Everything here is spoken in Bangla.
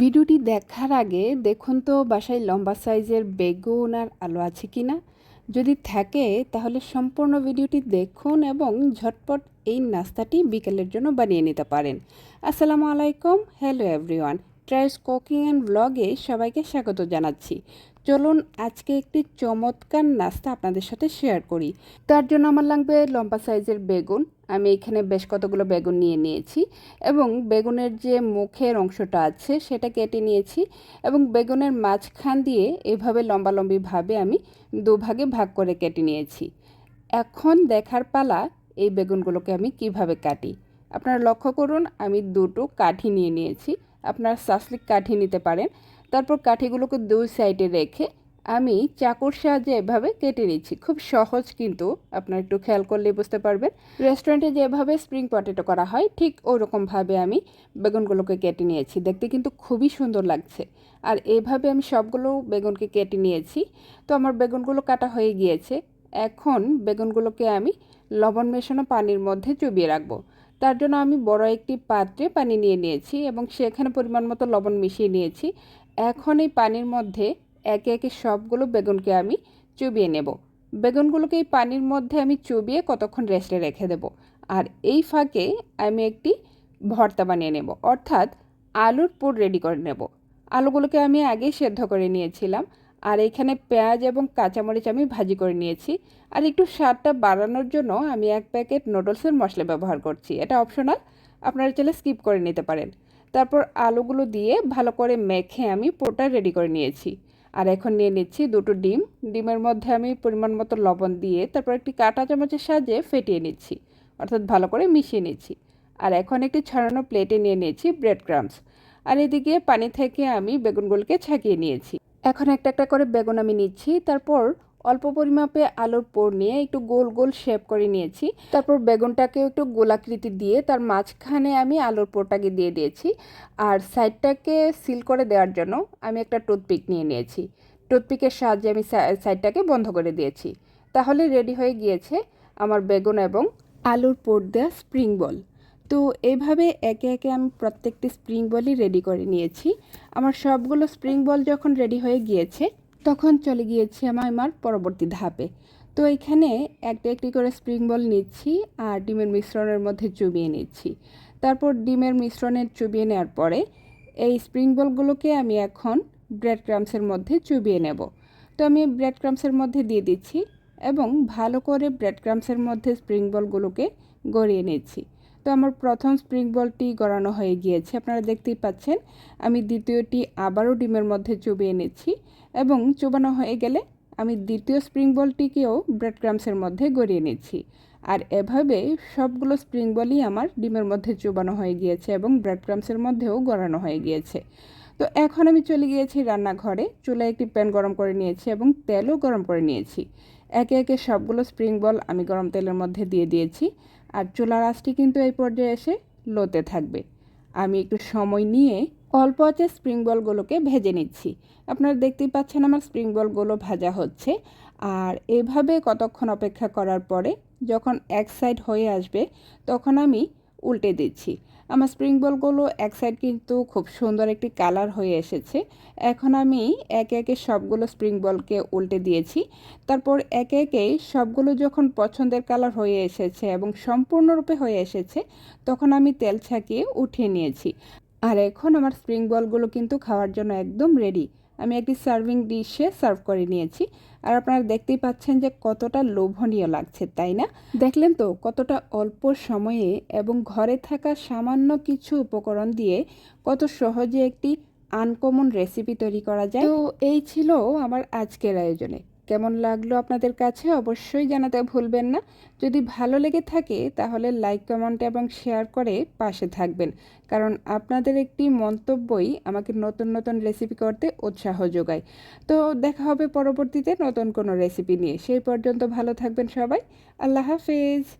ভিডিওটি দেখার আগে দেখুন তো বাসায় লম্বা সাইজের বেগুন আর আলু আছে কি না যদি থাকে, তাহলে সম্পূর্ণ ভিডিওটি দেখুন এবং ঝটপট এই নাস্তাটি বিকেলের জন্য বানিয়ে নিতে পারেন। আসসালামু আলাইকুম, hello everyone. Trice cooking and ব্লগে সবাইকে স্বাগত জানাচ্ছি। চলুন আজকে একটি চমৎকার নাস্তা আপনাদের সাথে শেয়ার করি। তার জন্য আমার লাগবে লম্বা সাইজের বেগুন। আমি এখানে বেশ কতগুলো বেগুন নিয়ে নিয়েছি এবং বেগুনের যে মুখের অংশটা আছে সেটা কেটে নিয়েছি এবং বেগুনের মাঝখান দিয়ে এভাবে লম্বালম্বিভাবে আমি দুভাগে ভাগ করে কেটে নিয়েছি। এখন দেখার পালা এই বেগুনগুলোকে আমি কীভাবে কাটি। আপনারা লক্ষ্য করুন, আমি দুটো কাঠি নিয়ে নিয়েছি। আপনারা সাসলিক কাঠি নিতে পারেন। তারপর কাঠিগুলোকে দুই সাইডে রেখে আমি চাকুর সাহায্যে এভাবে কেটে নিচ্ছি। খুব সহজ কিন্তু, আপনারা একটু খেয়াল করলে বুঝতে পারবেন। রেস্টুরেন্টে যেভাবে স্প্রিং পটেটো করা হয়, ঠিক ওরকমভাবে আমি বেগুনগুলোকে কেটে নিয়েছি। দেখতে কিন্তু খুবই সুন্দর লাগছে। আর এভাবে আমি সবগুলো বেগুনকে কেটে নিয়েছি। তো আমার বেগুনগুলো কাটা হয়ে গিয়েছে। এখন বেগুনগুলোকে আমি লবণ মেশানো পানির মধ্যে চুবিয়ে রাখব। তার জন্য আমি বড় একটি পাত্রে পানি নিয়ে নিয়েছি এবং সেখানে পরিমাণ মতো লবণ মিশিয়ে নিয়েছি। এখন এই পানির মধ্যে একে একে সবগুলো বেগুনকে আমি চুবিয়ে নেব। বেগুনগুলোকে এই পানির মধ্যে আমি চুবিয়ে কতক্ষণ রেস্টে রেখে দেব। আর এই ফাঁকে আমি একটি ভর্তা বানিয়ে নেব, অর্থাৎ আলুর পুর রেডি করে নেব। আলুগুলোকে আমি আগেই সেদ্ধ করে নিয়েছিলাম। আর এখানে পেঁয়াজ এবং কাঁচামরিচ আমি ভাজি করে নিয়েছি। আর একটু স্বাদটা বাড়ানোর জন্য আমি এক প্যাকেট নুডলসের মশলা ব্যবহার করছি। এটা অপশনাল, আপনারা চাইলে স্কিপ করে নিতে পারেন। তারপর আলুগুলো দিয়ে ভালো করে মেখে আমি পোটা রেডি করে নিয়েছি। আর এখন নিয়ে নিচ্ছি দুটো ডিম। ডিমের মধ্যে আমি পরিমাণ মতো লবণ দিয়ে তারপর একটি কাঁটা চামচের সাহায্যে ফেটিয়ে নিচ্ছি, অর্থাৎ ভালো করে মিশিয়ে নিচ্ছি। আর এখন একটি ছড়ানো প্লেটে নিয়ে নিয়েছি ব্রেড ক্রামস। আর এদিকে পানি থেকে আমি বেগুনগুলোকে ছাকিয়ে নিয়েছি। এখন একটা একটা করে বেগুন আমি নিচ্ছি। তারপর অল্প পরিমাপে আলুর পোর নিয়ে একটু গোল গোল শেপ করে নিয়েছি। তারপর বেগুনটাকে একটু গোলাকৃতি দিয়ে তার মাঝখানে আমি আলুর পোরটাকে দিয়ে দিয়েছি। আর সাইডটাকে সিল করে দেওয়ার জন্য আমি একটা টুথপিক নিয়ে নিয়েছি। টুথপিকের সাহায্যে আমি সাইডটাকে বন্ধ করে দিয়েছি। তাহলে রেডি হয়ে গিয়েছে আমার বেগুন এবং আলুর পোর দেওয়া স্প্রিং বল তো এইভাবে একে একে আমি প্রত্যেকটি স্প্রিং বলই রেডি করে নিয়েছি। আমার সবগুলো স্প্রিং বল যখন রেডি হয়ে গিয়েছে, তখন চলে গিয়েছি আমার আমার পরবর্তী ধাপে। তো এখানে একটা একটি করে স্প্রিং বল নিচ্ছি আর ডিমের মিশ্রণের মধ্যে চুবিয়ে নিচ্ছি। তারপর ডিমের মিশ্রণের চুবিয়ে নেওয়ার পরে এই স্প্রিং বলগুলোকে আমি এখন ব্রেড ক্রামসের মধ্যে চুবিয়ে নেব। তো আমি ব্রেড ক্রামসের মধ্যে দিয়ে দিচ্ছি এবং ভালো করে ব্রেড ক্রামসের মধ্যে স্প্রিং বলগুলোকে গড়িয়ে নিচ্ছি। তো আমার প্রথম স্প্রিং বলটি গড়ানো হয়ে গিয়েছে, আপনারা দেখতেই পাচ্ছেন। আমি দ্বিতীয়টি আবারও ডিমের মধ্যে চুবিয়ে নিচ্ছি এবং চুবানো হয়ে গেলে আমি দ্বিতীয় স্প্রিং বলটিকেও ব্রেড ক্রামসের মধ্যে গড়িয়ে নিচ্ছি। আর এভাবে সবগুলো স্প্রিং বলই আমার ডিমের মধ্যে চুবানো হয়ে গিয়েছে এবং ব্রেড ক্রামসের মধ্যেও গড়ানো হয়ে গিয়েছে। তো এখন আমি চলে গিয়েছি রান্নাঘরে, চুলায় একটি প্যান গরম করে নিয়েছি এবং তেলও গরম করে নিয়েছি। একে একে সবগুলো স্প্রিং বল আমি গরম তেলের মধ্যে দিয়ে দিয়েছি। আর চোলা আঁচটি কিন্তু এই পর্যায়ে এসে লোতে থাকবে। আমি একটু সময় নিয়ে অল্প আছে স্প্রিং বলগুলোকে ভেজে নিচ্ছি। আপনারা দেখতেই পাচ্ছেন আমার স্প্রিং বলগুলো ভাজা হচ্ছে। আর এভাবে কতক্ষণ অপেক্ষা করার পরে যখন এক সাইড হয়ে আসবে, তখন আমি উল্টে দিচ্ছি। আমার স্প্রিং বলগুলো এক সাইড কিন্তু খুব সুন্দর একটি কালার হয়ে এসেছে। এখন আমি একে একে সবগুলো স্প্রিং বলকে উল্টে দিয়েছি। তারপর একে একে সবগুলো যখন পছন্দের কালার হয়ে এসেছে এবং সম্পূর্ণরূপে হয়ে এসেছে, তখন আমি তেল ছাকিয়ে উঠিয়ে নিয়েছি। আর এখন আমার স্প্রিং বলগুলো কিন্তু খাওয়ার জন্য একদম রেডি আমি একটি সার্ভিং ডিশে সার্ভ করে নিয়েছি। আর আপনারা দেখতেই পাচ্ছেন যে কতটা লোভনীয় লাগছে, তাই না? দেখলেন তো কতটা অল্প সময়ে এবং ঘরে থাকা সামান্য কিছু উপকরণ দিয়ে কত সহজে একটি আনকমন রেসিপি তৈরি করা যায়। তো এই ছিল আমার আজকের আয়োজনে। কেমন লাগল আপনাদের কাছে অবশ্যই জানাতে ভুলবেন না। যদি ভালো লেগে থাকে তাহলে লাইক, কমেন্ট এবং শেয়ার করে পাশে থাকবেন। কারণ আপনাদের একটি মন্তব্যই আমাকে নতুন নতুন রেসিপি করতে উৎসাহ যোগায়। তো দেখা হবে পরবর্তীতে নতুন কোনো রেসিপি নিয়ে। সেই পর্যন্ত ভালো থাকবেন সবাই। আল্লাহ হাফেজ।